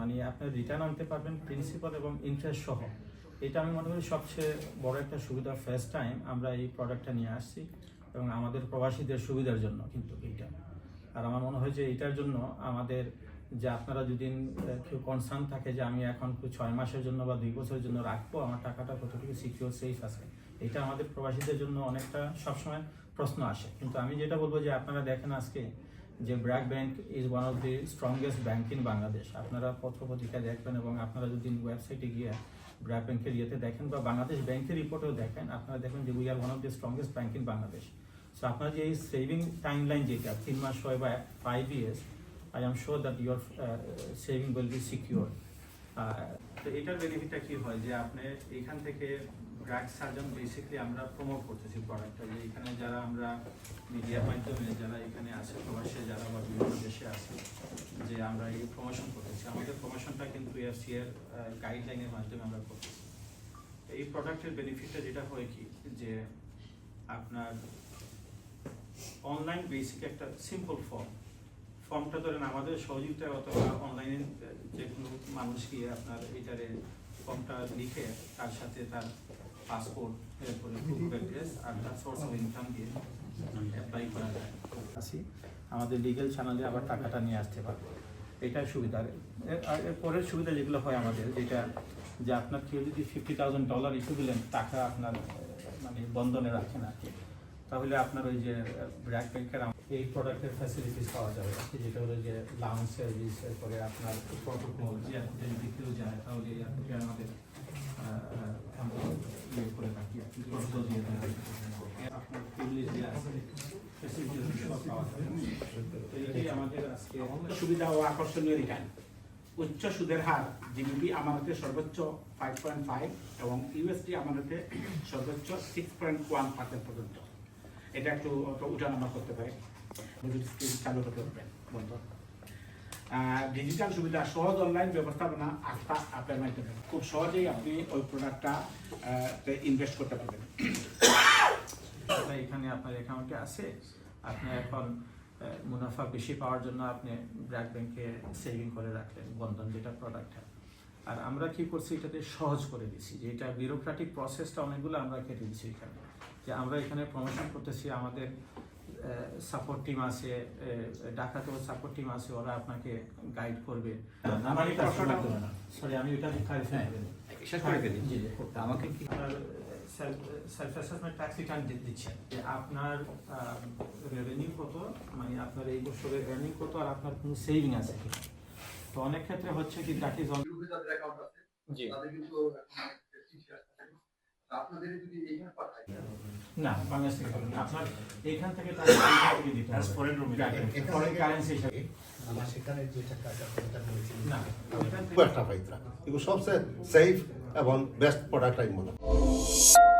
মানে আপনি রিটার্ন আনতে পারবেন প্রিন্সিপাল এবং ইন্টারেস্ট সহ। এটা আমি মনে করি সবচেয়ে বড় একটা সুবিধা ফার্স্ট টাইম আমরা এই প্রোডাক্টটা নিয়ে আসছি এবং আমাদের প্রবাসীদের সুবিধার জন্য কিন্তু এইটা। আর আমার মনে হয় যে এটার জন্য আমাদের যে আপনারা যদি কেউ কনসার্ন থাকে যে আমি এখন ছয় মাসের জন্য বা দুই বছরের জন্য রাখব, আমার টাকাটা কতটুকু সিকিউর সেফ আছে, এটা আমাদের প্রবাসীদের জন্য অনেকটা সবসময় প্রশ্ন আসে। কিন্তু আমি যেটা বলব যে আপনারা দেখেন আজকে যে BRAC bank is one of the strongest bank in Bangladesh আপনারা পত্রপত্রিকায় দেখবেন এবং আপনারা যদি ওয়েবসাইটে গিয়ে ব্র্যাক ব্যাংকের ইয়েতে দেখেন বা বাংলাদেশ ব্যাংকের রিপোর্টেও দেখেন, আপনারা দেখবেন যে we are one of the strongest bank in Bangladesh so আপনার যে এই সেভিং টাইম লাইন যেটা, তিন মাস হয় বা five years I am sure that your saving will be secure তো এটার বেনিফিটটা কি হয়? যে আপনি এখান থেকে ব্র্যাক সার্জন বেসিকলি আমরা প্রমোট করতেছি প্রোডাক্টটা যে এখানে যারা আমরা মিডিয়ার মাধ্যমে, যারা এখানে আছে প্রবাসে যারা বা বিভিন্ন দেশে আছে যে আমরা এই প্রমোশন করতেছি, আমাদের প্রমোশনটা কিন্তু এফসি এর গাইডলাইনের মাধ্যমে আমরা করতেছি। এই প্রোডাক্টের বেনিফিটটা যেটা হয় কি? যে আপনার অনলাইন বেসিক একটা সিম্পল ফর্ম ফর্মটা ধরেন আমাদের সহযোগিতায় অথবা অনলাইনে যে কোনো মানুষ গিয়ে আপনার এটারে ফর্মটা লিখে তার সাথে তার পাসপোর্ট এরপরে অ্যাড্রেস আর তার সোর্স অফ ইনকাম দিয়ে অ্যাপ্লাই করা যায়। আমাদের লিগেল চ্যানেলে আবার টাকাটা নিয়ে আসতে পারব। এটাই সুবিধা। আর পরের সুবিধা যেগুলো হয় আমাদের, যেটা যে আপনার কেউ যদি ফিফটি থাউজেন্ড ডলার ইস্যু দিলেন, টাকা আপনার মানে বন্ধনে রাখেন আর কি, তাহলে আপনার ওই যে, ব্র্যাক ব্যাংকের এই প্রোডাক্টের ফ্যাসিলিটিস পাওয়া যাবে। যেটা হলো যে লাউন্স সার্ভিস এরপরে আপনার প্রটোকল এয়ারপোর্টে যদি কেউ যায় তাহলে এয়ারপোর্টে আমাদের আহ, আহ, আমরা ইয়ে করে রাখি আর কি, protocol দিয়ে থাকি। আপনার privilege যে আছে, facilities সব পাওয়া যাবে। তো সুবিধা ও আকর্ষণীয় রিটার্ন উচ্চ সুদের হার জিবিপি আমানতে সর্বোচ্চ ফাইভ পয়েন্ট ফাইভ এবং ইউএসডি আমানতে সর্বোচ্চ সিক্স পয়েন্ট ওয়ান পার্সেন্ট পর্যন্ত। এটা একটু উঠানামা করতে পারে। চালু করতে পারবেন, বন্ধ। ডিজিটাল সুবিধা, সহজ অনলাইন ব্যবস্থাপনা, আস্থা আপনার মাধ্যমে খুব সহজেই আপনি ওই প্রোডাক্টটা ইনভেস্ট করতে পারবেন। এখানে আপনার অ্যাকাউন্টে আছে? আপনি এখন মুনাফা বেশি পাওয়ার জন্য আপনি ব্র্যাক ব্যাংকে সেভিং করে রাখলেন বন্ধন যেটা প্রোডাক্ট আর আমরা কি করছি এটাতে সহজ করে দিছি যে এটা বিউরোক্রেটিক প্রসেসটা অনেকগুলো আমরা কেটে দিচ্ছি এখানে। যে আমরা এখানে প্রমোশন করতেছি আমাদের সাপোর্ট টিম আছে আহ, ঢাকাতেও সাপোর্ট টিম আছে ওরা আপনাকে গাইড করবে। আমার সরি আমি ওটা করতে হবে। আমাকে কি সেলফ অ্যাসেসমেন্ট ট্যাক্স রিটার্ন দিচ্ছেন যে আপনার রেভিনিউ কত মানে আপনার এই বছরের আর্নিং কত আর আপনার কোনো সেভিং আছে কিনা তো অনেক ক্ষেত্রে হচ্ছে কি দ্যাট ইজ জি। পাঠায় না বাংলাদেশ থেকে আপনার এখান থেকে টাকা এইখান থেকে দিতে হবে foreign room. ফরেন কারেন্সি হিসাবে। সেখানে যে টাকাটা কথা বলেছি না একটা পাইতরা। এগুলো সবচেয়ে সেফ এবং বেস্ট প্রোডাক্ট আমি মনে করি।